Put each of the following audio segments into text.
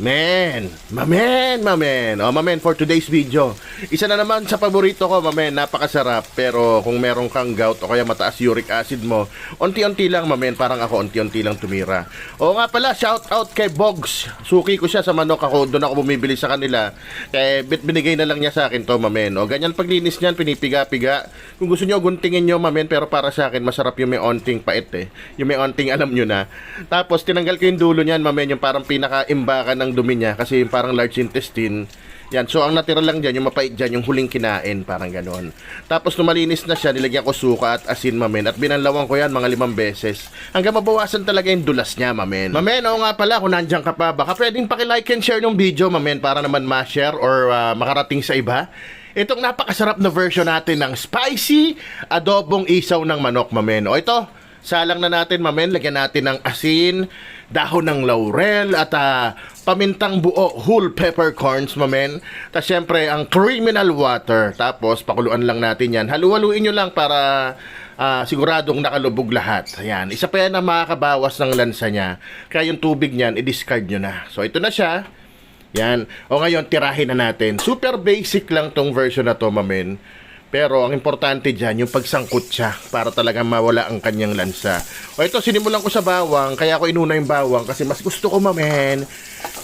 Men, mamen, mamen. O, mamen, for today's video. Isa na naman sa paborito ko, mamen, napakasarap. Pero kung meron kang gout o kaya mataas uric acid mo, unti-unti lang, mamen, parang ako, unti-unti lang tumira. O nga pala, shout out kay Bogs. Suki ko siya sa manok ako, doon ako bumibili sa kanila. Kaya bit binigay na lang niya sa akin to, mamen. O ganyan paglinis niyan, pinipiga-piga. Kung gusto niyo, guntingin niyo, mamen, pero para sa akin, masarap yung may onting pait eh. Yung may onting alam niyo na. Tapos, tinanggal ko yung dulo niyan, mamen, yung parang pinaka-imbakan ng dumi niya kasi yung parang large intestine. Yan. So, ang natira lang dyan, yung mapait dyan, yung huling kinain, parang ganon. Tapos, nung malinis na siya, nilagyan ko suka at asin, mamen. At binanlawan ko yan mga limang beses. Hanggang mabawasan talaga yung dulas niya, mamen. Mamen, oo nga pala, kung nandiyan ka pa, baka pwedeng pakilike and share ng video, mamen, para naman ma-share or ah, makarating sa iba. Itong napakasarap na version natin ng spicy adobong isaw ng manok, mamen. O ito, Salang na natin, mamen. Lagyan natin ng asin, dahon ng laurel, at ah, pamintang buo, whole peppercorns, mamen. Tapos syempre, ang criminal water. Tapos, pakuluan lang natin yan. Halu-haluin nyo lang para ah, siguradong nakalubog lahat. Ayan. Isa pa yan na makakabawas ng lansa niya. Kaya yung tubig niyan, i-discard nyo na. So, ito na siya. Yan. O ngayon, tirahin na natin. Super basic lang tong version na to, mamen. Pero ang importante dyan, yung pagsangkot siya para talaga mawala ang kanyang lansa. O ito, sinimulan ko sa bawang, kaya ako inuna yung bawang kasi mas gusto ko, mamen,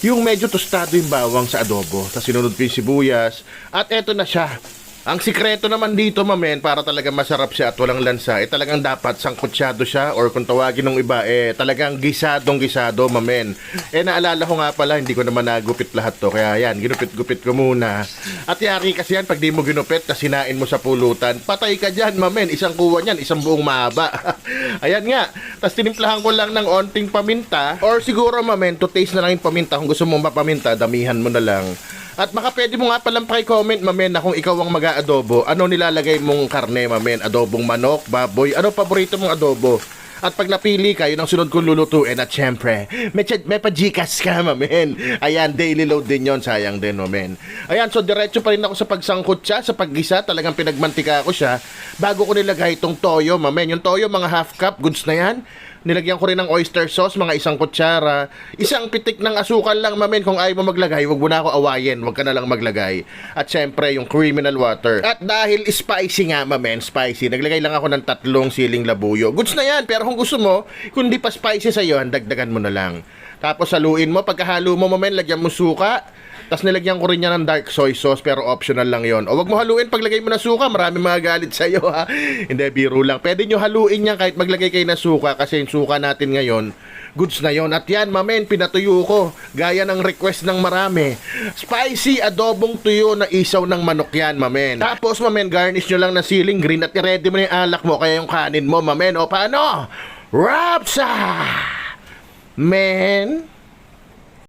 yung medyo tostado yung bawang sa adobo. Tapos sinunod ko yung sibuyas. At eto na siya. Ang sikreto naman dito, mamen, para talaga masarap siya at walang lansa, eh talagang dapat sangkutsyado siya or kung tawagin ng iba, eh talagang gisadong gisado, mamen. Eh naalala ko nga pala, hindi ko naman nagupit lahat to, kaya yan, ginupit-gupit ko muna. At yaki kasi yan, pag di mo ginupit, tas sinain mo sa pulutan, patay ka dyan, mamen, isang kuha niyan, isang buong mahaba. Ayan nga, tas tinimplahan ko lang ng onting paminta, or siguro, mamen, to taste na lang yung paminta, kung gusto mong mapaminta, damihan mo na lang. At baka pwede mo nga palang paki-comment, mamen, na kung ikaw ang mag-aadobo, ano nilalagay mong karne, mamen? Adobong manok, baboy, ano paborito mong adobo? At pag napili ka, yun ang sunod kong lulutuin. At syempre, may, ch- may pa-Gcash ka, mamen. Ayan, daily load din yon sayang din, mamen. Ayan, so diretso pa rin ako sa pagsangkot siya, sa paggisa, talagang pinagmantika ko siya. Bago ko nilagay itong toyo, mamen. Yung toyo, mga half cup, goods na yan. Nilagyan ko rin ng oyster sauce, mga isang kutsara. Isang pitik ng asukal lang, mamen. Kung ayaw mo maglagay, wag mo na ako awayin. Wag ka na lang maglagay. At syempre, yung criminal water. At dahil spicy nga, mamen, spicy, naglagay lang ako ng tatlong siling labuyo. Goods na yan, pero kung gusto mo, kung di pa spicy sa'yo, dagdagan mo na lang. Tapos haluin mo, pagkahalo mo, mamen, lagyan mo suka. Tapos nilagyan ko rin niya ng dark soy sauce pero optional lang yon. O wag mo haluin paglagay mo ng suka, marami mga galit sa iyo ha. Hindi biro lang. Pwede nyo haluin niya kahit maglagay kayo ng suka kasi yung suka natin ngayon, goods na yon. At yan, mamen, pinatuyo ko. Gaya ng request ng marami. Spicy adobong tuyo na isaw ng manok yan, mamen. Tapos, mamen, garnish nyo lang ng ceiling green at i-ready mo na yung alak mo kaya yung kanin mo, mamen. O paano? Rapsa! Men!